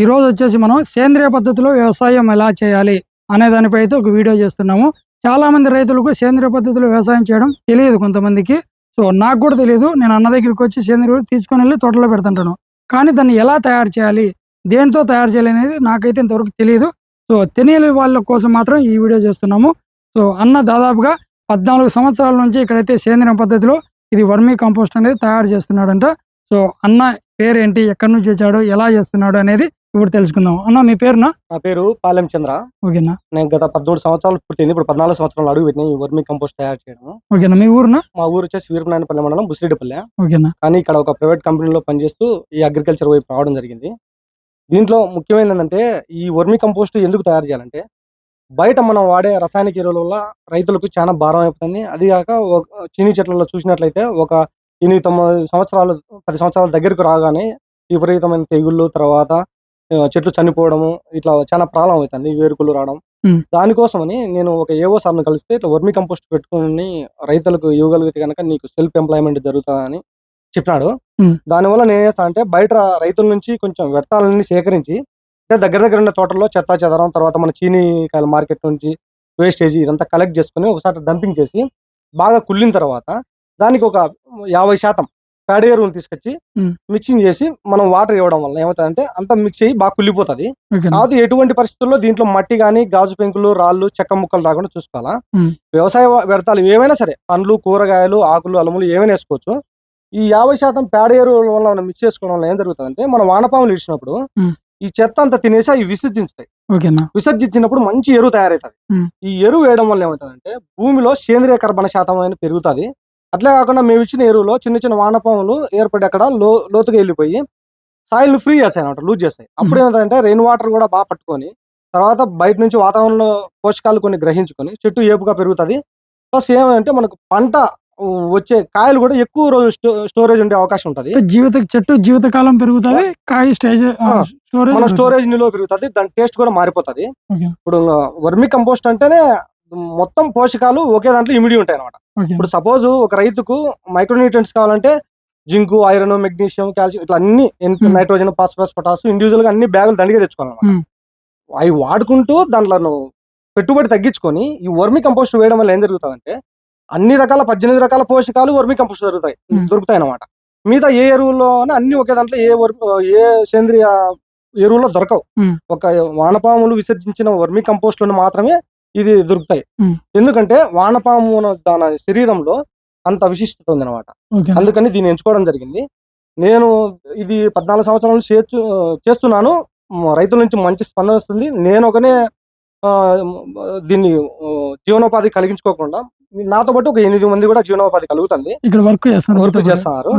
ఈ రోజు వచ్చేసి మనం సేంద్రియ పద్ధతిలో వ్యవసాయం ఎలా చేయాలి అనే దానిపై అయితే ఒక వీడియో చేస్తున్నాము. చాలా మంది రైతులకు సేంద్రియ పద్ధతిలో వ్యవసాయం చేయడం తెలియదు కొంతమందికి. సో నాకు కూడా తెలియదు. నేను అన్న దగ్గరికి వచ్చి సేంద్రియ తీసుకొని వెళ్ళి తోటలో పెడుతుంటాను. కానీ దాన్ని ఎలా తయారు చేయాలి దేంతో తయారు చేయాలి అనేది నాకైతే ఇంతవరకు తెలియదు. సో తెలియని వాళ్ళ కోసం మాత్రం ఈ వీడియో చేస్తున్నాము. సో అన్న దాదాపుగా పద్నాలుగు సంవత్సరాల నుంచి ఇక్కడైతే సేంద్రియ పద్ధతిలో ఇది వర్మీ కంపోస్ట్ అనేది తయారు చేస్తున్నాడంట. సో అన్న పేరేంటి ఎక్కడి నుంచి వచ్చాడు ఎలా చేస్తున్నాడు అనేది ఇప్పుడు తెలుసుకుందాం. అన్న మీ పేరునా? నా పేరు పాలెం చంద్ర. ఓకేనా? నేను గత పదమూడు సంవత్సరాలు పూర్తయింది. ఇప్పుడు పద్నాలుగు సంవత్సరాలు అడుగు పెట్టిన ఈ వర్మి కంపోస్ట్ తయారు చేయడం ఓకేనా? మీ ఊరునా? మా ఊరు వచ్చేసి వీరనాయనపల్లి మండలం బుసిరెడ్డిపల్లె. ఓకేనా? కానీ ఇక్కడ ఒక ప్రైవేట్ కంపెనీలో పనిచేస్తూ ఈ అగ్రికల్చర్ వైపు రావడం జరిగింది. దీంట్లో ముఖ్యమైనది ఏంటంటే ఈ వర్మి కంపోస్ట్ ఎందుకు తయారు చేయాలంటే బయట మనం వాడే రసాయనిక ఎరువుల వల్ల రైతులకు చాలా భారం అయిపోతుంది. అది కాక ఒక- చీనీ చెట్లలో చూసినట్లయితే ఒక ఎనిమిది తొమ్మిది సంవత్సరాలు పది సంవత్సరాల దగ్గరకు రాగానే విపరీతమైన తెగుళ్ళు తర్వాత చెట్లు చనిపోవడము ఇట్లా చాలా ప్రాబ్లం అవుతుంది వేరుకులు రావడం. దానికోసమని నేను ఒక ఏవో సార్ని కలిస్తే ఇట్లా వర్మి కంపోస్ట్ పెట్టుకుని రైతులకు ఇవ్వగలిగితే కనుక నీకు సెల్ఫ్ ఎంప్లాయ్మెంట్ జరుగుతుందని చెప్పినాడు. దానివల్ల నేను చేస్తా అంటే బయట రైతుల నుంచి కొంచెం వ్యర్థాలన్నీ సేకరించి అంటే దగ్గర దగ్గర ఉన్న తోటల్లో చెత్త చెదరం తర్వాత మన చీనీ కాయల మార్కెట్ నుంచి వేస్టేజ్ ఇదంతా కలెక్ట్ చేసుకుని ఒకసారి డంపింగ్ చేసి బాగా కుళ్ళిన తర్వాత దానికి ఒక యాభై శాతం పేడ ఎరువులు తీసుకొచ్చి. మిక్సింగ్ చేసి మనం వాటర్ ఇవ్వడం వల్ల ఏమవుతుందంటే అంతా మిక్స్ అయ్యి బాగా కుళ్ళిపోతుంది కాకపోతే ఎటువంటి పరిస్థితుల్లో దీంట్లో మట్టి కానీ గాజు పెంకులు రాళ్ళు చెక్క ముక్కలు రాకుండా చూసుకోవాలా. వ్యవసాయ వ్యర్థాలు ఏవైనా సరే పండ్లు కూరగాయలు ఆకులు అలములు ఏమైనా వేసుకోవచ్చు ఈ యాభై శాతం పేడ ఎరువుల వల్ల మనం మిక్స్ చేసుకోవడం వల్ల ఏం జరుగుతుందంటే మనం వానపాములు ఇచ్చినప్పుడు. ఈ చెత్త అంతా తినేసి అవి విసర్జించుతాయి విసర్జించినప్పుడు మంచి ఎరువు తయారవుతుంది. ఈ ఎరువు వేయడం వల్ల ఏమవుతుందంటే భూమిలో సేంద్రియ కర్బన శాతం అనేది పెరుగుతుంది అట్లే కాకుండా మేము ఇచ్చిన ఎరువులో చిన్న చిన్న వానపాములు ఏర్పడి అక్కడ లో లోతుగా వెళ్ళిపోయి సాయిల్ ఫ్రీ చేస్తాయి అనమాట లూజ్ చేస్తాయి. అప్పుడు ఏమవుతుందంటే రెయిన్ వాటర్ కూడా బాగా పట్టుకొని తర్వాత బయట నుంచి వాతావరణంలో పోషకాలు కొన్ని గ్రహించుకొని చెట్టు ఏపుగా పెరుగుతుంది. ప్లస్ ఏమంటే మనకు పంట వచ్చే కాయలు కూడా ఎక్కువ రోజు స్టో స్టోరేజ్ ఉండే అవకాశం ఉంటుంది. జీవిత చెట్టు జీవితకాలం పెరుగుతుంది కాయ స్టేజ్ మన స్టోరేజ్ నిల్వ పెరుగుతుంది దాని టేస్ట్ కూడా మారిపోతుంది. ఇప్పుడు వర్మి కంపోస్ట్ అంటేనే మొత్తం పోషకాలు ఒకే దాంట్లో ఇమిడి ఉంటాయి అనమాట ఇప్పుడు సపోజ్ ఒక రైతుకు మైక్రోన్యూట్రియన్స్ కావాలంటే జింకు ఐరన్ మెగ్నీషియం కాల్షియం ఇట్లా అన్ని. నైట్రోజన్ ఫాస్ఫరస్ పొటాస్ ఇండివిజువల్గా అన్ని బ్యాగులు దండిగా Hmm. అవి వాడుకుంటూ దాంట్లో నువ్వు పెట్టుబడి తగ్గించుకొని ఈ వర్మి కంపోస్ట్ వేయడం వల్ల ఏం జరుగుతుందంటే అన్ని రకాల పద్దెనిమిది రకాల పోషకాలు వర్మి కంపోస్ట్ దొరుకుతాయి. దొరుకుతాయి అన్నమాట మిగతా ఏ ఎరువుల్లో అన్ని ఒకే దాంట్లో ఏ వర్మి ఏ సేంద్రియ ఎరువుల్లో దొరకవు. ఒక వానపాములు విసర్జించిన వర్మి కంపోస్ట్ మాత్రమే ఇది దొరుకుతాయి. ఎందుకంటే వానపాము దాని శరీరంలో అంత విశిష్టత ఉంది అనమాట అందుకని దీన్ని ఎంచుకోవడం జరిగింది. నేను ఇది పద్నాలుగు సంవత్సరాల నుంచి చేస్తూ చేస్తున్నాను. రైతుల నుంచి మంచి స్పందన వస్తుంది. నేను ఒకనే ఆ, దీన్ని జీవనోపాధి కలిగించుకోకుండా నాతో పాటు ఒక ఎనిమిది మంది కూడా జీవనోపాధి కలుగుతుంది. ఇక్కడ వర్క్ చేస్తారు వర్క్ చేస్తున్నారు.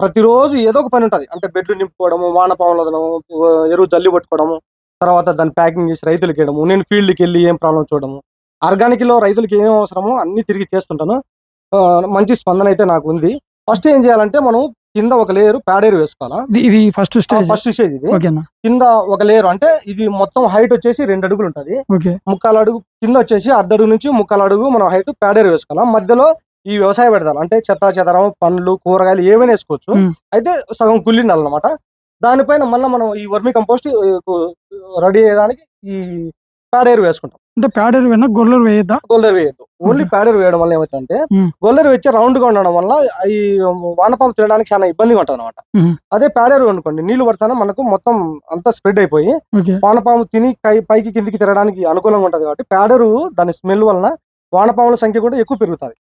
ప్రతిరోజు ఏదో ఒక పని ఉంటది. అంటే బెడ్ నింపుకోవడము వానపాములు వదలడము ఆ, ఎరువు జల్లి పట్టుకోవడము తర్వాత దాన్ని ప్యాకింగ్ చేసి రైతులకి ఇవ్వడము నేను ఫీల్డ్కి వెళ్ళి ఏం ప్రాబ్లం చూడడము. ఆర్గానిక్లో రైతులకి ఏం అవసరమో అన్ని తిరిగి చేస్తుంటాను. మంచి స్పందన అయితే నాకు ఉంది. ఫస్ట్ ఏం చేయాలంటే మనం కింద ఒక లేయర్ ప్యాడేరు వేసుకోవాలా? ఇది- ఫస్ట్ స్టేజ్. ఫస్ట్ స్టేజ్ ఇది. కింద ఒక లేయర్ అంటే ఇది మొత్తం హైట్ వచ్చేసి రెండు అడుగులు ఉంటది. ముక్కాలు అడుగు కింద వచ్చేసి అర్ధ అడుగు నుంచి ముక్కాలు అడుగు మనం హైట్ ప్యాడేరు వేసుకోవాలి? మధ్యలో ఈ వ్యవసాయ పెడతారు అంటే చెత్త చెదరం పండ్లు కూరగాయలు ఏమైనా వేసుకోవచ్చు. అయితే సగం కుళ్ళిండాలన్నమాట దానిపైన మళ్ళీ మనం ఈ వర్మి కంపోస్ట్ రెడీ అయ్యేదానికి ఈ ప్యాడేరు వేసుకుంటాం. అంటే ప్యాడర్ వెన్న గొర్రెలు వేయద్దా? గొల్లెరు వేయద్దు. ఓన్లీ. ప్యాడేరు వేయడం వల్ల ఏమవుతుందంటే. గొల్లెరు వచ్చి రౌండ్గా ఉండడం వల్ల ఈ వానపాము తినడానికి చాలా ఇబ్బందిగా ఉంటుంది అనమాట. అదే ప్యాడేరు అనుకోండి నీళ్ళు పడతానే మనకు మొత్తం అంతా స్ప్రెడ్ అయిపోయి వానపాము తిని పైకి కిందికి తిరగడానికి అనుకూలంగా ఉంటది కాబట్టి పేడరు దాని స్మెల్ వలన వానపాముల సంఖ్య కూడా ఎక్కువ పెరుగుతుంది.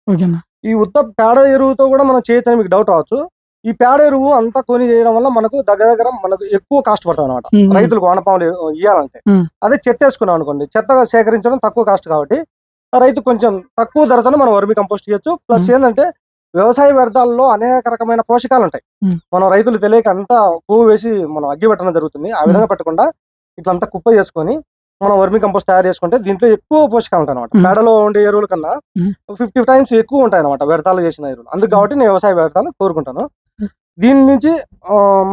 ఈ ఉత్త పేడ ఎరువుతో కూడా మనం చేయొచ్చని మీకు డౌట్ రావచ్చు. ఈ పేడ ఎరువు అంతా కొని చేయడం వల్ల మనకు దగ్గర దగ్గర మనకు ఎక్కువ కాస్ట్ పడుతుంది అనమాట. రైతులకు వానపాములు ఇవ్వాలంటే. అదే చెత్త వేసుకున్నాం అనుకోండి చెత్త సేకరించడం తక్కువ కాస్ట్ కాబట్టి ఆ రైతు కొంచెం తక్కువ ధరతో మనం వర్మి కంపోస్ట్ చేయొచ్చు ప్లస్. ఏంటంటే వ్యవసాయ వ్యర్థాలలో అనేక రకమైన పోషకాలు ఉంటాయి. మనం రైతులు తెలియక అంతా పువ్వు వేసి మనం అగ్గి పెట్టడం జరుగుతుంది ఆ విధంగా పెట్టకుండా ఇట్లా అంతా కుప్ప చేసుకొని మనం వర్మి కంపోస్ట్ తయారు చేసుకుంటే దీంట్లో ఎక్కువ పోషకాలు ఉంటాయి అనమాట. పేడలో ఉండే ఎరువుల కన్నా. ఫిఫ్టీ టైమ్స్ ఎక్కువ ఉంటాయి అనమాట వ్యర్థాలు చేసిన ఎరువులు అందుకు కాబట్టి నేను వ్యవసాయ వ్యర్థాలు కోరుకుంటాను. దీని నుంచి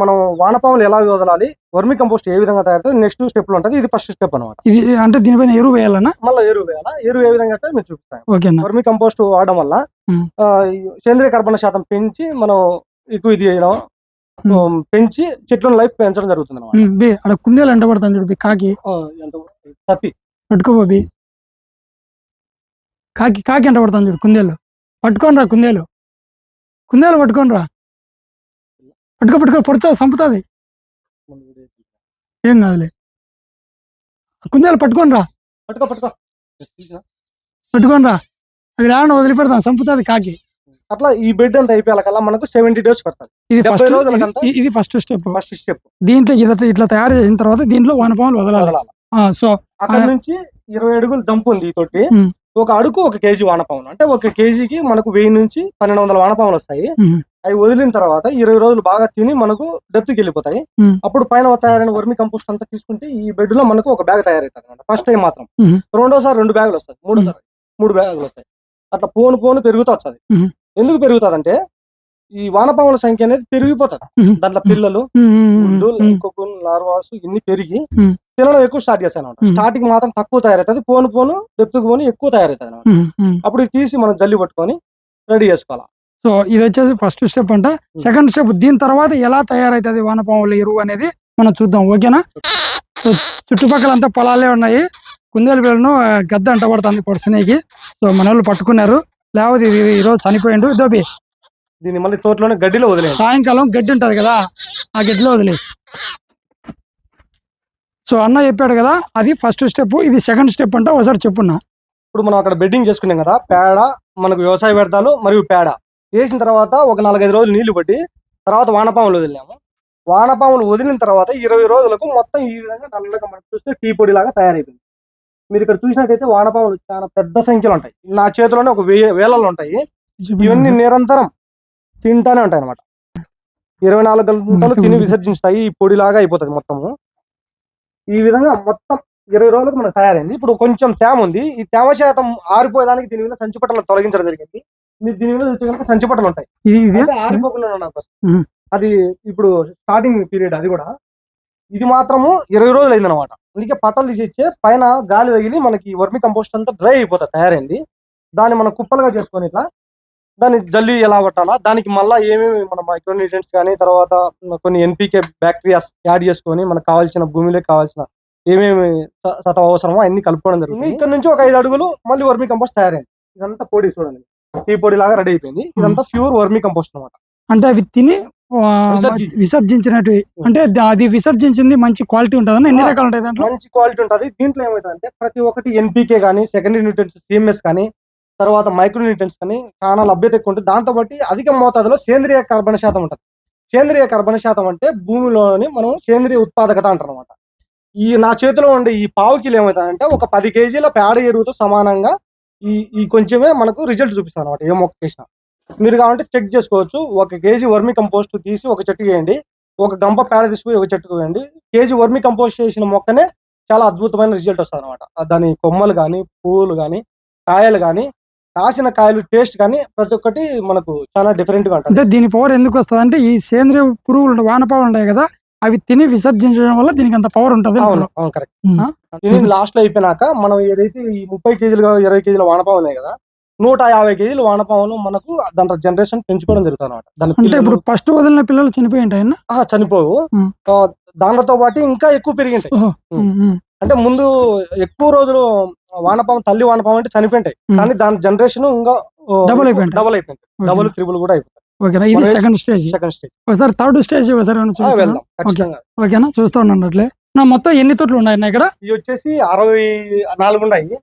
మనం వానపాములు ఎలా వదలాలి వర్మి కంపోస్ట్ ఏ విధంగా తయారు నెక్స్ట్ స్టెప్లో ఉంటుంది. ఇది ఫస్ట్ స్టెప్ అనమాట ఇది అంటే దీనిపైన ఎరువు వేయాలనా? మళ్ళీ ఎరువు వేయాలా? ఎరువు ఏ విధంగా అయితే మేము చూపిస్తాం. ఓకేనా వర్మి కంపోస్ట్ వాడడం వల్ల సేంద్రియ కర్బన శాతం పెంచి మనం ఎక్కువ ఇది చేయడం పెంచి చెట్లను లైఫ్ పెంచడం జరుగుతుంది అనమాట అక్కడ కుందేలు ఎంట పడతాను చూడు కాకి. పట్టుకోబో బి. కాకి కాకి ఎంట పడతాను చూడు కుందేలు. పట్టుకోనరా కుందేలు. కుందేలు పట్టుకోనరా. పట్టుకో పట్టుకో పొడిచా చంపుతుంది. ఏం కాదులే. కుందేలు పట్టుకోనరా పట్టుకో పట్టుకో. పట్టుకోనరా అది రాను వదిలిపెడతాం చంపుతుంది కాకి. అట్లా ఈ బెడ్ అంతా అయిపోయాకల్లా మనకు సెవెంటీ డేస్ పడుతుంది. ఇది ఫస్ట్? ఇది- ఇది ఫస్ట్ స్టెప్ ఫస్ట్ స్టెప్ దీంట్లో ఇట్లా ఇట్లా తయారు చేసిన తర్వాత దీంట్లో వానపాములు వదలాలి. సో అక్కడ. నుంచి ఇరవై అడుగులు దంపు ఉంది తోటి. ఒక అడుగు ఒక కేజీ వానపాములు. అంటే ఒక కేజీకి మనకు వెయ్యి నుంచి పన్నెండు వందల వానపాములు వస్తాయి. అవి వదిలిన తర్వాత ఇరవై రోజులు బాగా తిని మనకు డెప్త్కి వెళ్ళిపోతాయి. అప్పుడు పైన తయారైన వర్మి కంపోస్ట్ అంతా తీసుకుంటే ఈ బెడ్లో మనకు ఒక బ్యాగ్ తయారవుతుంది అనమాట ఫస్ట్ టైం మాత్రం. రెండోసారి రెండు బ్యాగులు వస్తాయి. మూడోసారి మూడు బ్యాగులు వస్తాయి. అట్లా పోను పోను పెరుగుతూ వస్తుంది. ఎందుకు పెరుగుతుంది అంటే ఈ వానపాముల సంఖ్య అనేది పెరిగిపోతుంది. దాంట్లో పిల్లలు లార్వాస్ ఇన్ని పెరిగి తినడం ఎక్కువ స్టార్ట్ ఉమ్. స్టార్టింగ్ మాత్రం తక్కువ తయారవుతుంది. పోను పోను డెప్త్కి పోను ఎక్కువ తయారవుతుంది అనమాట. అప్పుడు ఇది తీసి మనం జల్లి పట్టుకొని రెడీ చేసుకోవాలి. సో ఇది వచ్చేసి ఫస్ట్ స్టెప్ అంట. సెకండ్ స్టెప్ దీని తర్వాత ఎలా తయారైతుంది వానపాముల ఎరువు అనేది మనం చూద్దాం. ఓకేనా? సో చుట్టుపక్కల అంతా పొలాలే ఉన్నాయి. కుందేలు పిల్లలను ఆ, గద్ద అంట పడుతుంది పొడిసినకి సో మన వాళ్ళు పట్టుకున్నారు. లేకపోతే ఇది ఈ రోజు చనిపోయిండు. దోబి దీన్ని మళ్ళీ తోటలోనే గడ్డిలో వదిలేయండి. సాయంకాలం గడ్డి ఉంటది కదా ఆ గడ్డిలో వదిలే సో అన్న చెప్పాడు కదా అది ఫస్ట్ స్టెప్ ఇది సెకండ్ స్టెప్ అంట ఒకసారి చెప్పున్నా. ఇప్పుడు మనం అక్కడ బెడ్డింగ్ చేసుకున్నాం కదా పేడ మనకు వ్యవసాయ వ్యర్థాలు మరియు పేడ. వేసిన తర్వాత ఒక నాలుగైదు రోజులు నీళ్ళు పట్టి తర్వాత వానపాములు వదిలినాము. వానపాములు వదిలిన తర్వాత ఇరవై రోజులకు మొత్తం ఈ విధంగా నల్లగా మనకు చూస్తే టీ పొడి లాగా తయారైపోయింది. మీరు ఇక్కడ చూసినట్టయితే వానపాములు చాలా పెద్ద సంఖ్యలో ఉంటాయి. నా చేతిలోనే ఒక వే వేలలో ఉంటాయి. ఇవన్నీ నిరంతరం తింటానే ఉంటాయి అనమాట ఇరవై నాలుగు గంటలు తిని విసర్జిస్తాయి ఈ పొడిలాగా అయిపోతుంది మొత్తము. ఈ విధంగా మొత్తం ఇరవై రోజులకు మనకు తయారైంది. ఇప్పుడు కొంచెం తేమ ఉంది. ఈ తేమ శాతం ఆరిపోయేదానికి దీని మీద సంచి పట్టలు తొలగించడం జరిగింది. మీరు దీని మీద చూస్తే కనుక సంచి పట్టలు ఉంటాయి. ఆరిపోకుండా. అది ఇప్పుడు స్టార్టింగ్ పీరియడ్ అది కూడా. ఇది మాత్రము ఇరవై రోజులు అయింది అనమాట అందుకే పట్టలు తీసిచ్చే పైన గాలి తగిలి మనకి వర్మి కంపోస్ట్ అంతా డ్రై అయిపోతుంది తయారైంది. దాన్ని మనం కుప్పలుగా చేసుకొని ఇట్లా దాన్ని జల్లి ఎలా పట్టాలా దానికి మళ్ళీ ఏమేమి మన మైక్రోన్యూట్రియన్స్ కానీ తర్వాత కొన్ని ఎన్పికే బ్యాక్టీరియాస్ యాడ్ చేసుకొని మనకు కావాల్సిన భూమిలో కావాల్సిన ఏమేమి స- సత్వ అవసరమో అన్ని కలుపుకోవడం జరుగుతుంది. ఇక్కడ నుంచి ఒక ఐదు అడుగులు మళ్ళీ వర్మి కంపోస్ట్ తయారైంది. ఇదంతా పొడి చూడండి. టీ పొడి లాగా రెడీ అయిపోయింది. ఇదంతా ప్యూర్ వర్మి కంపోస్ట్ అనమాట అంటే అవి తిని. విసర్జించినట్టు అంటే అది విసర్జించింది మంచి క్వాలిటీ ఉంటుందని ఎన్ని. రకాలు ఉంటాయి మంచి క్వాలిటీ ఉంటుంది. దీంట్లో ఏమవుతుందంటే ప్రతి ఒక్కటి ఎన్పికే కానీ సెకండరీ న్యూట్రియన్స్ సిఎంఎస్ కానీ తర్వాత మైక్రోన్యూట్రియన్స్ కానీ చాలా లభ్యత ఎక్కువ ఉంటుంది. దాంతో బట్టి అధిక మోతాదులో సేంద్రియ కర్బన శాతం ఉంటుంది. సేంద్రియ కర్బన శాతం అంటే భూమిలోని మనం సేంద్రియ ఉత్పాదకత అంటారు అనమాట ఈ నా చేతిలో ఉండే ఈ పావు కిలో ఏమవుతుందంటే ఒక పది కేజీల పేడ ఎరువుతో సమానంగా ఈ ఈ కొంచెమే మనకు రిజల్ట్ చూపిస్తాను అనమాట ఏ మొక్క వేసినా. మీరు కావాలంటే చెక్ చేసుకోవచ్చు. ఒక కేజీ వర్మి కంపోస్ట్ తీసి ఒక చెట్టు వేయండి. ఒక గంప పేడ తీసుకుని ఒక చెట్టుకు వేయండి. కేజీ వర్మి కంపోస్ట్ చేసిన మొక్కనే చాలా అద్భుతమైన రిజల్ట్ వస్తుంది అనమాట దాని కొమ్మలు కానీ పువ్వులు కానీ కాయలు కానీ కాసిన కాయలు టేస్ట్ కానీ ప్రతి ఒక్కటి మనకు చాలా డిఫరెంట్గా ఉంటుంది. అంటే దీని పవర్ ఎందుకు వస్తుంది అంటే ఈ సేంద్రియ పురుగులు ఉంటాయి, వానపాములు ఉంటాయి కదా అవి తిని విసర్జించడం వల్ల దీనికి అంత పవర్ ఉంటుంది అవును అవును కరెక్ట్. దీని లాస్ట్లో అయిపోయినాక మనం ఏదైతే ఈ ముప్పై కేజీలు ఇరవై కేజీల వానపాములు ఉన్నాయి కదా నూట యాభై కేజీలు వానపాములు మనకు దాంట్లో జనరేషన్ పెంచుకోవడం జరుగుతుంది అనమాట అంటే ఇప్పుడు ఫస్ట్ వదిలిన పిల్లలు చనిపోయి ఆహా, చనిపోవు. దానితో పాటు ఇంకా ఎక్కువ పెరిగింటాయి అంటే ముందు ఎక్కువ రోజులు వానపాము తల్లి వానపాము అంటే చనిపోయింటాయి. కానీ దాని జనరేషన్ ఇంకా Double అయిపోయింటాయి. డబుల్ అయిపోయింది. డబుల్ త్రిబుల్ కూడా అయిపోతుంది ఓకేనా? ఇది సెకండ్ స్టేజ్ సెకండ్ స్టేజ్ ఒకసారి థర్డ్ స్టేజ్ ఒకసారి? వెళ్దాం. ఖచ్చితంగా. ఓకేనా? చూస్తూ ఉన్నాను అట్లే. నా మొత్తం ఎన్ని తోటలు ఉన్నాయి ఇక్కడ? ఇవి వచ్చేసి అరవై నాలుగు ఉన్నాయి.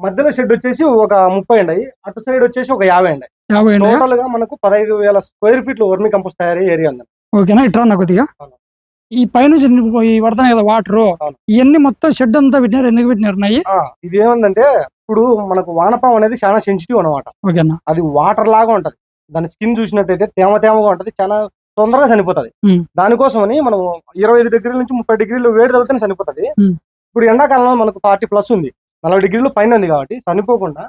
మధ్యలో షెడ్ వచ్చేసి ఒక ముప్పై ఉన్నాయి. అటు సైడ్ వచ్చేసి ఒక యాభై ఉన్నాయి. యాభై టోటల్గా మనకు పదహైదు వేల స్క్వేర్ ఫీట్లు వర్మి కంపోస్ట్ తయారీ ఏరియా ఉంది. ఓకేనా? ఇట్రా కొద్దిగా. ఈ పైనుంచి ఈ పడతాయి కదా వాటర్. ఇవన్నీ మొత్తం షెడ్ అంతా పెట్టినారు ఎందుకు పెట్టినారు ఇది ఏమందంటే ఇప్పుడు మనకు వానపాము అనేది చాలా సెన్సిటివ్ అనమాట ఓకేనా? అది వాటర్ లాగా ఉంటది. దాని స్కిన్ చూసినట్టయితే తేమ తేమగా ఉంటది చాలా తొందరగా చనిపోతది. దానికోసమని మనం ఇరవై ఐదు డిగ్రీల నుంచి ముప్పై డిగ్రీలు వేడి తగ్గితే చనిపోతది. ఇప్పుడు ఎండాకాలంలో మనకు ఫార్టీ ప్లస్ ఉంది. నలభై డిగ్రీలు పైన ఉంది కాబట్టి చనిపోకుండా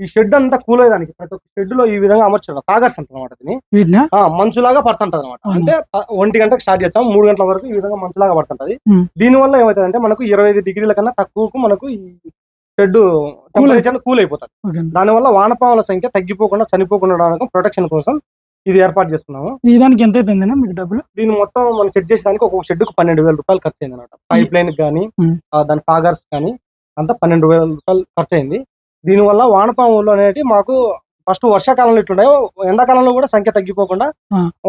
ఈ షెడ్ అంతా కూల్ అయ్యేదానికి ప్రతి ఒక్క షెడ్లో ఈ విధంగా అమర్చడం. కాగర్స్ అంటారు అనమాట దీన్ని. మంచులాగా పడుతుంటది అనమాట. అంటే ఒంటి గంటకు స్టార్ట్ చేస్తాం మూడు గంటల వరకు ఈ విధంగా మంచులాగా పడుతుంటది. దీని వల్ల ఏమవుతుందంటే మనకు ఇరవై ఐదు డిగ్రీల కన్నా తక్కువకు మనకు ఈ షెడ్ టెంపరేచర్ కూల్ అయిపోతుంది. దానివల్ల వానపాముల సంఖ్య తగ్గిపోకుండా చనిపోకుండా ప్రొటెక్షన్ కోసం ఇది ఏర్పాటు చేస్తున్నాము. దానికి ఎంత మీకు డబ్బులు? దీన్ని మొత్తం మనం సెట్ చేసేదానికి ఒక షెడ్కు పన్నెండు వేల రూపాయలు ఖర్చు అయింది అనమాట పైప్ లైన్ కానీ. దాని కాగర్స్ కానీ అంతా పన్నెండు వేల రూపాయలు ఖర్చు అయింది. దీనివల్ల వానపాములు అనేవి మాకు ఫస్ట్ వర్షాకాలంలో ఇట్లున్నాయో ఎండాకాలంలో కూడా సంఖ్య తగ్గిపోకుండా.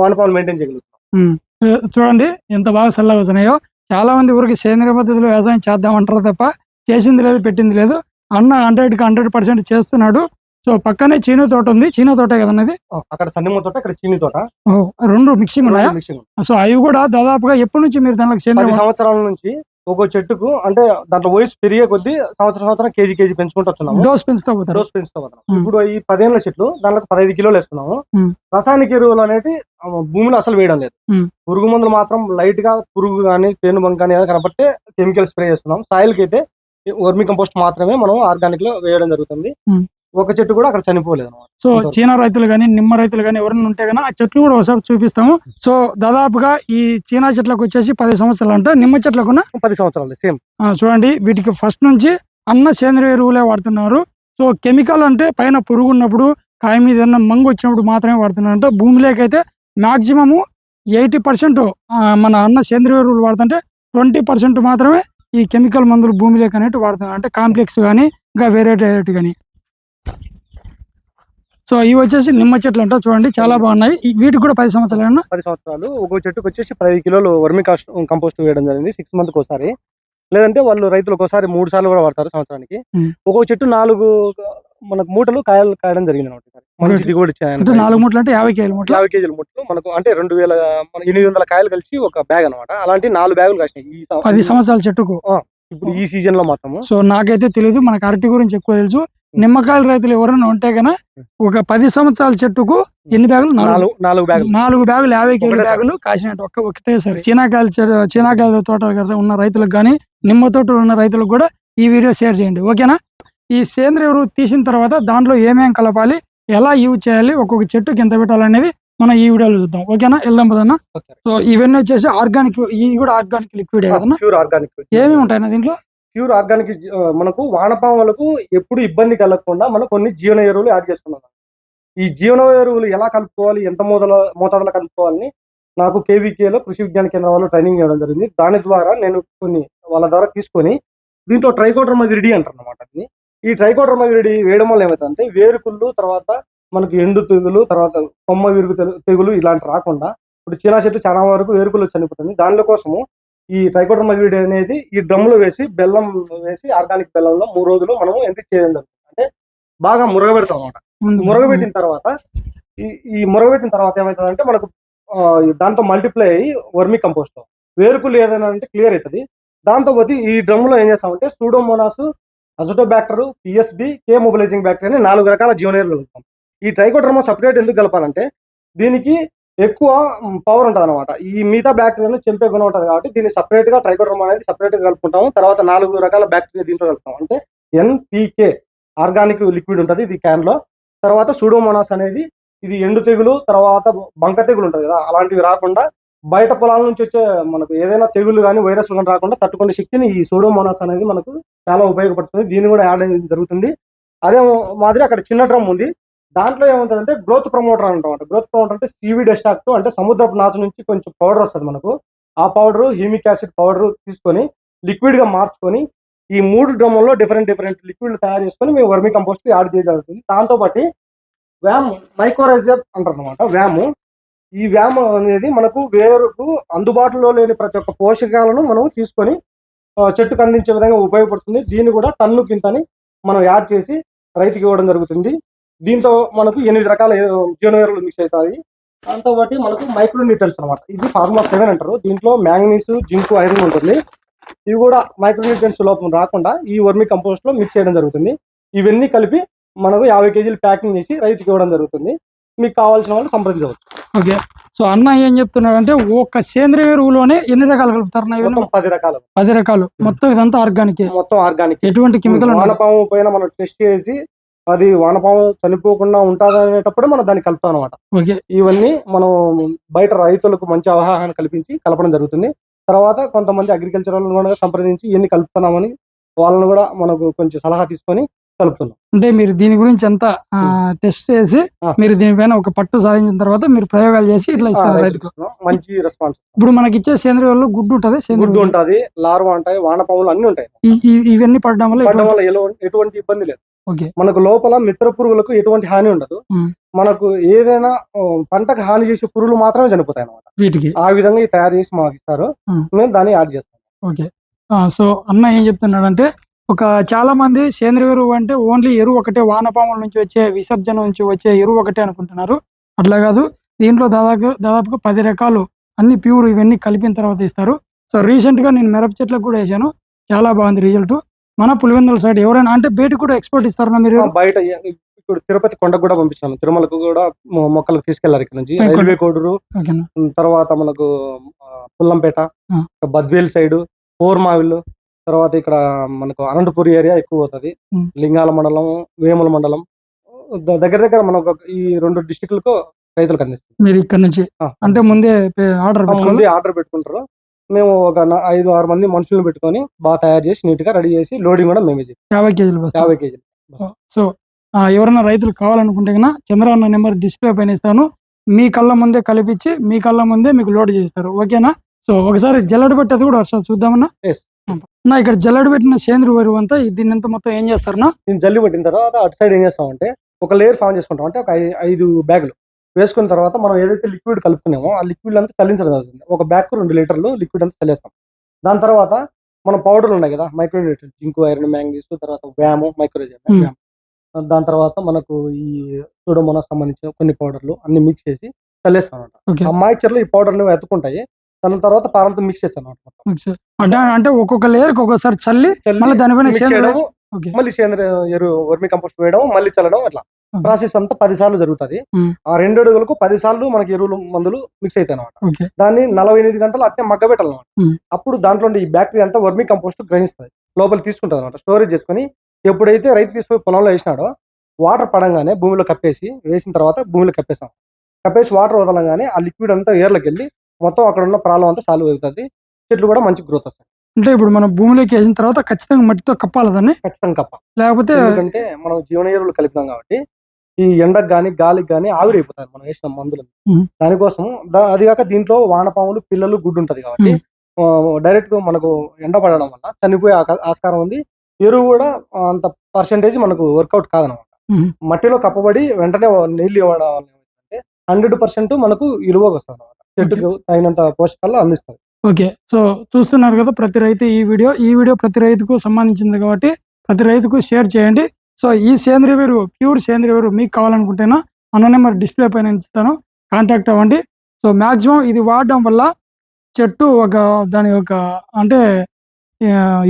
వానపాములు మెయింటైన్ చేయగలుగుతాం. చూడండి ఎంత బాగా చల్లగా వస్తున్నాయో. చాలా మంది ఊరికి సేంద్రియ పద్ధతిలో వ్యవసాయం చేద్దామంటారు తప్ప చేసింది లేదు పెట్టింది లేదు. అన్న హండ్రెడ్కి హండ్రెడ్ పర్సెంట్ చేస్తున్నాడు. సో పక్కనే చీను తోట ఉంది. చీను తోట కదన్నది అక్కడ సన్నిమ తోట ఇక్కడ చీని తోట. రెండు మిక్సింగ్ ఉన్నాయా? సో అవి కూడా దాదాపుగా ఎప్పటి నుంచి మీరు దానికి సేంద్రియ సంవత్సరాల నుంచి ఒక్కో చెట్టుకు అంటే దాంట్లో వయసు పెరిగే కొద్దీ సంవత్సరం సంవత్సరం కేజీ కేజీ పెంచుకుంటూ వస్తున్నాము డోస్ పెంచుతా పోతారు డోస్ పెంచుతూ మ్మ్. ఇప్పుడు ఈ పదేళ్ళ చెట్లు దాంట్లో పదహైదు కిలోలు వేస్తున్నాము. రసాయనిక ఎరువులు అనేది భూమిలో అసలు వేయడం లేదు. పురుగు మందులు మాత్రం లైట్గా పురుగు కానీ పేను బంక్ కానీ కనబడితే కెమికల్ స్ప్రే చేస్తున్నాం సాయిల్కి అయితే వర్మి కంపోస్ట్ మాత్రమే మనం ఆర్గానిక్లో వేయడం జరుగుతుంది. ఒక చెట్టు కూడా అక్కడ చనిపోలేదు అనమాట సో. చీనా రైతులు కానీ నిమ్మ రైతులు కానీ ఎవరైనా ఉంటే కానీ ఆ చెట్లు కూడా ఒకసారి చూపిస్తాము. సో దాదాపుగా ఈ చీనా చెట్లకు వచ్చేసి పది సంవత్సరాలు అంటే నిమ్మ చెట్లకు పది సంవత్సరాలు సేమ్. చూడండి వీటికి ఫస్ట్ నుంచి అన్న సేంద్రియ ఎరువులే వాడుతున్నారు. సో కెమికల్ అంటే పైన పురుగు ఉన్నప్పుడు కాయ మీద ఏదైనా మంగు వచ్చినప్పుడు మాత్రమే వాడుతున్నారు. అంటే భూమిలోకి అయితే మాక్సిమము ఎయిటీ పర్సెంట్ మన అన్న సేంద్రియ ఎరువులు వాడుతుంటే ట్వంటీ పర్సెంట్ మాత్రమే ఈ కెమికల్ మందులు భూమిలోకి అనేవి వాడుతున్నారు. అంటే కాంప్లెక్స్ కానీ ఇంకా వేరే కానీ సో ఇవి వచ్చేసి నిమ్మ చెట్లు అంట చూడండి చాలా బాగున్నాయి. వీటికి కూడా పది సంవత్సరాలు పది సంవత్సరాలు. ఒక్కో చెట్టుకు వచ్చేసి పదిహేను కిలోలు వర్మి కాస్ట్ కంపోస్ట్ వేయడం జరిగింది సిక్స్ మంత్ ఒకసారి. లేదంటే వాళ్ళు రైతులు ఒకసారి మూడు సార్లు కూడా వాడతారు సంవత్సరానికి. మ్మ్. ఒక్కో చెట్టు నాలుగు మనకు మూటలు కాయలు కాయడం జరిగింది అనమాట. మంచి. దిగుబడి అంటే నాలుగు మూటలు అంటే యాభై కేజీల మూటలు? యాభై కేజీల ముట్లు. మనకు అంటే రెండు వేల ఎనిమిది వందల కాయలు కలిసి ఒక బ్యాగ్ అనమాట అలాంటి నాలుగు బ్యాగులు కాసినాయి ఈ పది సంవత్సరాల చెట్టుకు. ఇప్పుడు ఈ సీజన్లో మాత్రము. సో నాకైతే తెలియదు మనకు అరటి గురించి ఎక్కువ తెలుసు. నిమ్మకాయల రైతులు ఎవరైనా ఉంటే గన ఒక పది సంవత్సరాల చెట్టుకు ఎన్ని బ్యాగులు? నాలుగు. బ్యాగులు. నాలుగు బ్యాగులు యాభై కేజీ. బ్యాగులు కాసినట్టు ఒక్క ఒకటేసారి చీనాకాయల చీనాకాయల తోట ఉన్న రైతులకు కానీ నిమ్మ తోటలు ఉన్న రైతులకు కూడా ఈ వీడియో షేర్ చేయండి. ఓకేనా? ఈ సేంద్రియ ఎరువు తీసిన తర్వాత దాంట్లో ఏమేం కలపాలి? ఎలా యూజ్ చేయాలి? ఒక్కొక్క చెట్టుకి ఎంత పెట్టాలనేది మనం ఈ వీడియోలో చూద్దాం. ఓకేనా? వెళ్దాం పదన్నా. సో ఇవన్నీ వచ్చేసి ఆర్గానిక్ ఇవి కూడా ఆర్గానిక్ లిక్విడ్ ఏమేమి ఉంటాయి దీంట్లో? ప్యూర్ ఆర్గానిక్ మనకు వానపాములకు ఎప్పుడు ఇబ్బంది కలగకుండా మనం కొన్ని జీవన ఎరువులు యాడ్ చేసుకున్నాం. ఈ జీవన ఎరువులు ఎలా కలుపుకోవాలి ఎంత మోతాదులో మోతాదులో కలుపుకోవాలని నాకు కేవీకేలో కృషి విజ్ఞాన కేంద్రం వాళ్ళు ట్రైనింగ్ ఇవ్వడం జరిగింది. దాని ద్వారా నేను కొన్ని వాళ్ళ ద్వారా తీసుకొని దీంట్లో ట్రైకోడ్రమా విరిడి అంటారు అనమాట అది. ఈ ట్రైకోడ్రమా విరిడి వేయడం వల్ల ఏమవుతుందంటే వేరుకుళ్ళు తర్వాత మనకి ఎండు తెగులు తర్వాత కొమ్మ విరుగు తెగులు ఇలాంటి రాకుండా ఇప్పుడు చీనా చెట్టు చాలా వరకు వేరుకులు చనిపోతుంది. దానిలో కోసము ఈ ట్రైకోడ్రమా విరిడి అనేది ఈ డ్రమ్లో వేసి బెల్లం వేసి ఆర్గానిక్ బెల్లంలో మూడు రోజులు మనము ఎంట్రీ చేయడం అంటే బాగా మురగబెడతాం అనమాట మురగబెట్టిన తర్వాత ఈ ఈ మురగబెట్టిన తర్వాత ఏమవుతుందంటే మనకు ఆ, దాంతో మల్టిప్లై అయ్యి వర్మి కంపోస్ట్. వేరుకులు ఏదైనా అంటే క్లియర్ అవుతుంది. దాంతో పోతే ఈ డ్రమ్లో ఏం చేస్తామంటే pseudomonas azotobacter PSB K mobilising bacteria అని నాలుగు రకాల జీవనీరులు కలుపుతాం. ఈ ట్రైకోడ్రమా సపరేట్ ఎందుకు కలపాలంటే దీనికి ఎక్కువ పవర్ ఉంటుంది అనమాట ఈ మిగతా బ్యాక్టీరియాను చంపే గుణం ఉంటుంది కాబట్టి దీన్ని సపరేట్గా ట్రైకోడ్రమా అనేది సపరేట్గా కలుపుకుంటాము. తర్వాత నాలుగు రకాల బ్యాక్టీరియా దీంట్లో కలుపుతాం అంటే ఎన్పికే ఆర్గానిక్ లిక్విడ్ ఉంటుంది ఇది క్యాన్లో తర్వాత సూడోమోనాస్ అనేది ఇది ఎండు తెగులు తర్వాత బంక తెగులు ఉంటుంది కదా అలాంటివి రాకుండా బయట పొలాల నుంచి వచ్చే మనకు ఏదైనా తెగులు కానీ వైరస్ కానీ రాకుండా తట్టుకునే శక్తిని ఈ సూడోమోనాస్ అనేది మనకు చాలా ఉపయోగపడుతుంది. దీన్ని కూడా యాడ్ జరుగుతుంది. అదే మాదిరి అక్కడ చిన్న డ్రమ్ ఉంది. దాంట్లో ఏముంటుందంటే గ్రోత్ ప్రమోటర్ అంటాం. గ్రోత్ ప్రమోటర్ అంటే సీవీడ్ ఎస్టాక్ట్ అంటే సముద్రపు నాచు నుంచి కొంచెం పౌడర్ వస్తుంది మనకు. ఆ పౌడర్ హ్యూమిక్ యాసిడ్ పౌడర్ తీసుకొని లిక్విడ్గా మార్చుకొని ఈ మూడు డ్రమ్ముల్లో డిఫరెంట్ డిఫరెంట్ లిక్విడ్లు తయారు చేసుకొని మేము వర్మి కంపోస్ట్ యాడ్ చేయగలుగుతుంది దాంతో పాటు వ్యామ్ మైక్రోరైజర్ అంటారు అనమాట వ్యామ్. ఈ వ్యామ్ అనేది మనకు వేరుకు అందుబాటులో లేని ప్రతి ఒక్క పోషకాలను మనం తీసుకొని చెట్టుకు అందించే విధంగా ఉపయోగపడుతుంది. దీన్ని కూడా టన్ను కింతని మనం యాడ్ చేసి రైతుకి ఇవ్వడం జరుగుతుంది. దీంతో మనకు ఎనిమిది రకాల జీవన ఎరువులు మిక్స్ అవుతాయి. దాంతో పాటు మనకు మైక్రో న్యూట్రన్స్ అనమాట ఇది ఫార్మా సెవెన్ అంటారు. దీంట్లో మ్యాంగనీస్ జింక్ ఐరన్ ఉంటుంది. ఇవి కూడా మైక్రో న్యూట్రియన్స్ లోపం రాకుండా ఈ వర్మి కంపోస్ట్లో మిక్స్ చేయడం జరుగుతుంది. ఇవన్నీ కలిపి మనకు యాభై కేజీలు ప్యాకింగ్ చేసి రైతుకి ఇవ్వడం జరుగుతుంది. మీకు కావాల్సిన వాళ్ళు సంప్రదించవచ్చు. ఓకే. సో అన్న ఏం చెప్తున్నాడు అంటే ఒక్క సేంద్రియ ఎరువులోనే ఎన్ని రకాలు కలుపుతారు పది రకాలు. పది రకాలు. మొత్తం ఇదంతా ఆర్గానిక్ మొత్తం ఆర్గానిక్ ఎటువంటి కెమికల్ వానపాము పైన మనం టెస్ట్ చేసి అది వానపాము చనిపోకుండా ఉంటుంది అనేటప్పుడు మనం దాన్ని కలుపుతాం అనమాట ఇవన్నీ మనం బయట రైతులకు మంచి అవగాహన కల్పించి కలపడం జరుగుతుంది. తర్వాత కొంతమంది అగ్రికల్చరల్ కూడా సంప్రదించి ఇవన్నీ కలుపుతున్నామని వాళ్ళని కూడా మనకు కొంచెం సలహా తీసుకొని కలుపుతున్నాం. అంటే మీరు దీని గురించి అంతా టెస్ట్ చేసి. మీరు దీనిపైన ఒక పట్టు సాధించిన తర్వాత మీరు ప్రయోగాలు చేసి ఇట్లా ఇస్తారు. మంచి రెస్పాన్స్ ఇప్పుడు మనకి ఇచ్చే సేంద్రియ వల్ల గుడ్డు ఉంటుంది గుడ్డు ఉంటది లార్వా ఉంటాయి వానపాములు అన్ని ఉంటాయి. ఇవన్నీ పడడం వల్ల ఎటువంటి- ఇబ్బంది లేదు. మనకు లోపల మిత్ర పురుగులకు ఎటువంటి హాని ఉండదు. మనకు ఏదైనా పంటకు హాని చేసే పురుగులు మాత్రమే చనిపోతాయి అన్నమాట. వీటికి? ఆ విధంగా తయారు చేసి మాకు ఇస్తారు. మేము. దాన్ని యాడ్ చేస్తాం. ఓకే. సో అన్న ఏం చెప్తున్నాడంటే ఒక చాలా మంది సేంద్రియ ఎరువు అంటే ఓన్లీ ఎరువు ఒకటే వానపాముల నుంచి వచ్చే విసర్జన నుంచి వచ్చే ఎరువు ఒకటే అనుకుంటున్నారు. అట్లా కాదు దీంట్లో దాదాపు దాదాపుగా పది రకాలు అన్ని ప్యూర్ ఇవన్నీ కలిపిన తర్వాత ఇస్తారు. సో రీసెంట్గా నేను మిరప చెట్లకు కూడా వేసాను. చాలా బాగుంది రిజల్ట్. మన పులివెందుల సైడ్ ఎవరైనా అంటే బయట కూడా ఎక్స్పోర్ట్ ఇస్తారన్నా మీరు? బయట ఇప్పుడు తిరుపతి కొండకు కూడా పంపించాము తిరుమలకు కూడా మొ- మొక్కలకు తీసుకెళ్ళారు ఇక్కడ నుంచి. రైల్వే కోడూరు తర్వాత మనకు పుల్లంపేట. బద్వేల్ సైడ్ పోర్మావిల్ తర్వాత ఇక్కడ మనకు అనంతపూర్ ఏరియా ఎక్కువ అవుతుంది. లింగాల మండలం వేముల మండలం దగ్గర దగ్గర మనకు ఈ రెండు డిస్టిక్లకు రైతులకు అందిస్తుంది మీరు ఇక్కడ నుంచి? అంటే ముందే ఆర్డర్ ముందే ఆర్డర్ పెట్టుకుంటారు. మేము ఒక ఐదు ఆరు మంది మనుషులను పెట్టుకొని బాగా తయారు చేసి నీట్గా రెడీ చేసి లోడింగ్ కూడా మేమే చేస్తాం. యాభై కేజీలు యాభై కేజీలు సో ఎవరైనా రైతులు కావాలనుకుంటే కన్నా చంద్రన్న నెంబర్ డిస్ప్లే పైన ఇస్తాను. మీ కళ్ళ ముందే కలిపించి మీ కళ్ళ ముందే మీకు లోడ్ చేస్తారు. ఓకేనా? సో ఒకసారి జల్లెడ పెట్టేది కూడా ఒకసారి చూద్దామన్నా. నా ఇక్కడ జల్లెడ పెట్టిన సేంద్రియ వరువు అంతా దీన్ని అంతా మొత్తం ఏం చేస్తారన్నా? దీన్ని జల్లి పట్టిన తర్వాత అటు సైడ్ ఏం చేస్తామంటే ఒక లేయర్ ఫామ్ చేసుకుంటాం అంటే ఒక ఐదు బ్యాగులు. వేసుకున్న తర్వాత మనం ఏదైతే లిక్విడ్ కలుపుకున్నామో ఆ లిక్విడ్ అంతా చల్లించడం జరుగుతుంది. ఒక బ్యాగ్ రెండు లీటర్లు లిక్విడ్ అంతా చల్లేస్తాం. దాని తర్వాత మన పౌడర్లు ఉన్నాయి కదా మైక్రో జింక్ ఐరన్ మ్యాంగనీస్ తర్వాత వ్యాము మైక్రోజన్ Hmm. దాని తర్వాత మనకు ఈ సూడోమోనాస్ సంబంధించిన కొన్ని పౌడర్లు అన్ని మిక్స్ చేసి చల్లేస్తాం అనమాట ఆ మాయిశ్చర్లు ఈ పౌడర్లు ఎత్తుకుంటాయి. దాని తర్వాత పాలతో మిక్స్ చేస్తాం అనమాట అంటే ఒక్కొక్క లేయర్ ఒక్కొక్కసారి చల్లి మళ్ళీ దానిపైన మళ్ళీ సేంద్రియ ఎరువు వర్మి కంపోస్ట్ వేయడం మళ్ళీ చల్లడం అట్లా. ప్రాసెస్ అంతా పది సార్లు జరుగుతుంది. ఆ రెండు అడుగులకు పది సార్లు మనకి ఎరువులు మందులు మిక్స్ అవుతాయి అనమాట దాన్ని నలభై ఎనిమిది గంటలు అట్టే మగ్గ పెట్టాలన్నమాట Hmm. అప్పుడు దాంట్లో ఈ బ్యాక్టీరియా అంతా వర్మి కంపోస్ట్ గ్రహిస్తుంది. లోపల తీసుకుంటుంది అనమాట స్టోరేజ్ చేసుకుని ఎప్పుడైతే రైతు తీసుకుని పొలంలో వేసినాడో వాటర్ పడంగానే భూమిలో కప్పేసి వేసిన తర్వాత భూమిలో కప్పేసాం కప్పేసి వాటర్ వదలంగానే ఆ లిక్విడ్ అంతా ఏర్లోకి వెళ్ళి మొత్తం అక్కడ ఉన్న ప్రాబ్లం అంతా సాల్వ్ అవుతుంది. చెట్లు కూడా మంచి గ్రోత్ వస్తాయి. అంటే ఇప్పుడు మనం భూమిలోకి వేసిన తర్వాత ఖచ్చితంగా మట్టితో కప్పాలి దాన్ని? ఖచ్చితంగా కప్ప లేకపోతే ఎందుకంటే మనం జీవన ఎరువులు కలిపినాం కాబట్టి ఈ ఎండకు గాని గాలికి గాని ఆవిరైపోతాయి మనం వేసిన మందులు. దానికోసం అది కాక దీంట్లో వానపాములు పిల్లలు గుడ్డు ఉంటది కాబట్టి డైరెక్ట్గా మనకు ఎండ పడడం వల్ల చనిపోయే ఆస్కారం ఉంది. ఎరువు కూడా అంత పర్సంటేజ్ మనకు వర్కౌట్ కాదనమాట. మట్టిలో కప్పబడి వెంటనే నీళ్ళు ఇవ్వడం వల్ల హండ్రెడ్ పర్సెంట్ మనకు ఇలువగా వస్తుంది అనమాట చెట్టుకు తగినంత పోషకాలు అందిస్తుంది. ఓకే. సో చూస్తున్నారు కదా ప్రతి రైతు ఈ వీడియో. ఈ వీడియో ప్రతి రైతుకు సంబంధించింది కాబట్టి ప్రతి రైతుకు షేర్ చేయండి. సో ఈ సేంద్రియ ఎరువు ప్యూర్ సేంద్రియ ఎరువు మీకు కావాలనుకుంటేనా అన్న నెంబర్ డిస్ప్లే పైన ఇస్తాను. కాంటాక్ట్ అవ్వండి. సో మాక్సిమం ఇది వాడడం వల్ల చెట్టు ఒక దాని యొక్క అంటే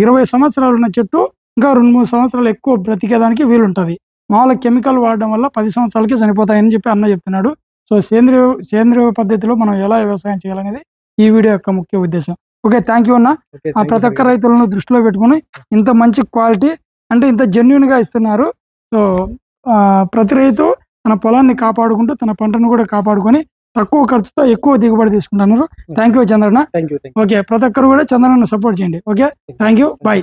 ఇరవై సంవత్సరాలు ఉన్న చెట్టు ఇంకా రెండు మూడు సంవత్సరాలు ఎక్కువ బ్రతికేదానికి వీలుంటుంది. మామూలుగా కెమికల్ వాడడం వల్ల పది సంవత్సరాలకే చనిపోతాయని చెప్పి అన్న చెప్తున్నాడు. సో సేంద్రియ సేంద్రియ పద్ధతిలో మనం ఎలా వ్యవసాయం చేయాలనేది ఈ వీడియో యొక్క ముఖ్య ఉద్దేశం. ఓకే థ్యాంక్ యూ అన్న. ప్రతి ఒక్క. రైతులను దృష్టిలో పెట్టుకుని ఇంత మంచి క్వాలిటీ అంటే ఇంత జెన్యున్గా ఇస్తున్నారు. సో ఆ, ప్రతి రైతు తన పొలాన్ని కాపాడుకుంటూ తన పంటను కూడా కాపాడుకొని తక్కువ ఖర్చుతో ఎక్కువ దిగుబడి తీసుకుంటున్నారు. Thank you Chandranna. ఓకే ప్రతి ఒక్కరు కూడా చంద్రన్న సపోర్ట్ చేయండి. Okay thank you bye